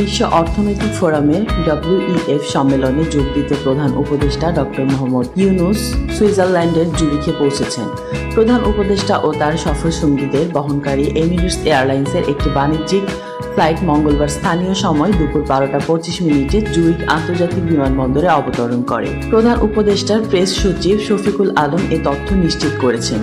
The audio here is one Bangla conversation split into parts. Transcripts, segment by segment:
বিশ্ব অর্থনৈতিক ফোরামের ডব্লিউইএফ সম্মেলনে যোগ দিতে প্রধান উপদেষ্টা ডক্টর মোহাম্মদ ইউনুস সুইজারল্যান্ডের জুরিখে পৌঁছেছেন। প্রধান উপদেষ্টা ও তার সফর সঙ্গীদের বহনকারী এমিরেটস এয়ারলাইন্সের একটি বাণিজ্যিক ফ্লাইট মঙ্গলবার স্থানীয় সময় দুপুর বারোটা পঁচিশ মিনিটে জুরিক আন্তর্জাতিক বিমানবন্দরে অবতরণ করে। প্রধান উপদেষ্টার প্রেস সচিব শফিকুল আলম এ তথ্য নিশ্চিত করেছেন।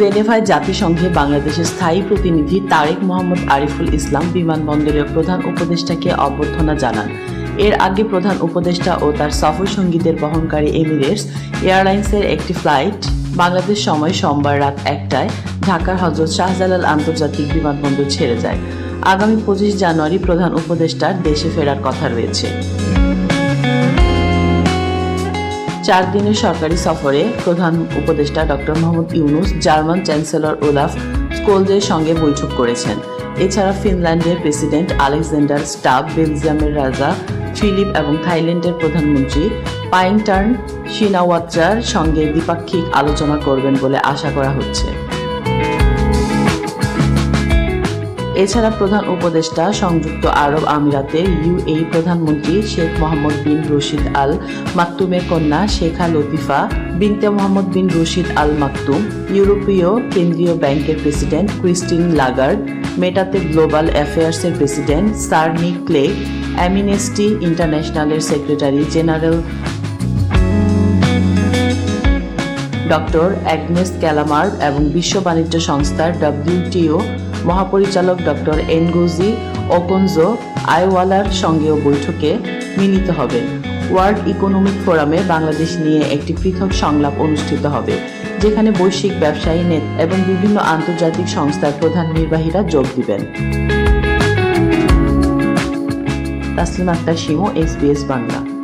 জেনেভায় জাতিসংঘে বাংলাদেশের স্থায়ী প্রতিনিধি তারেক মোহাম্মদ আরিফুল ইসলাম বিমানবন্দরের প্রধান উপদেষ্টাকে অভ্যর্থনা জানান। এর আগে প্রধান উপদেষ্টা ও তার সফর সঙ্গীদের বহনকারী এমিরেটস এয়ারলাইন্সের একটি ফ্লাইট বাংলাদেশ সময় সোমবার রাত একটায় ঢাকার হজরত শাহজালাল আন্তর্জাতিক বিমানবন্দর ছেড়ে যায়। আগামী পঁচিশ জানুয়ারি প্রধান উপদেষ্টার দেশে ফেরার কথা রয়েছে। চার দিনের সরকারি সফরে প্রধান উপদেষ্টা doctor Mohammad Yunus, German chancellor Olaf স্কোলদের সঙ্গে বৈঠক করেছেন। এছাড়া ফিনল্যান্ডের প্রেসিডেন্ট আলেকজান্ডার স্টাফ বেলজিয়ামের রাজা ফিলিপ এবং থাইল্যান্ডের প্রধানমন্ত্রী পাইংটার্ন সিনাওয়াত্রার সঙ্গে দ্বিপাক্ষিক আলোচনা করবেন বলে আশা করা হচ্ছে। এছাড়া প্রধান উপদেষ্টা সংযুক্ত আরব আমিরাতের ইউএই প্রধানমন্ত্রী শেখ মোহাম্মদ বিন রশিদ আল মাকতুমের কন্যা শেখা লতিফা, বিনতে মোহাম্মদ বিন রশিদ আল মাকতুম, ইউরোপীয় কেন্দ্রীয় ব্যাংকের প্রেসিডেন্ট ক্রিস্টিন লাগার্ড, মেটাতে গ্লোবাল অ্যাফেয়ার্সের প্রেসিডেন্ট সার্নি ক্লে, Amnesty ইন্টারন্যাশনালের secretary general doctor Agnes Callamard এবং বিশ্ব বাণিজ্য সংস্থার ডব্লিউটিও মহাপরিচালক ডক্টর এনগোজি ওকনজো আইওয়ালার সঙ্গেও বৈঠকে মিলিত হবেন ওয়ার্ল্ড ইকোনমিক ফোরামে বাংলাদেশ নিয়ে একটি পৃথক সংলাপ অনুষ্ঠিত হবে, যেখানে বৈশ্বিক ব্যবসায়ী নেত এবং বিভিন্ন আন্তর্জাতিক সংস্থার প্রধান নির্বাহীরা যোগ দিবেন। তাসলিম আক্তার শিমু এসবিএস বাংলা।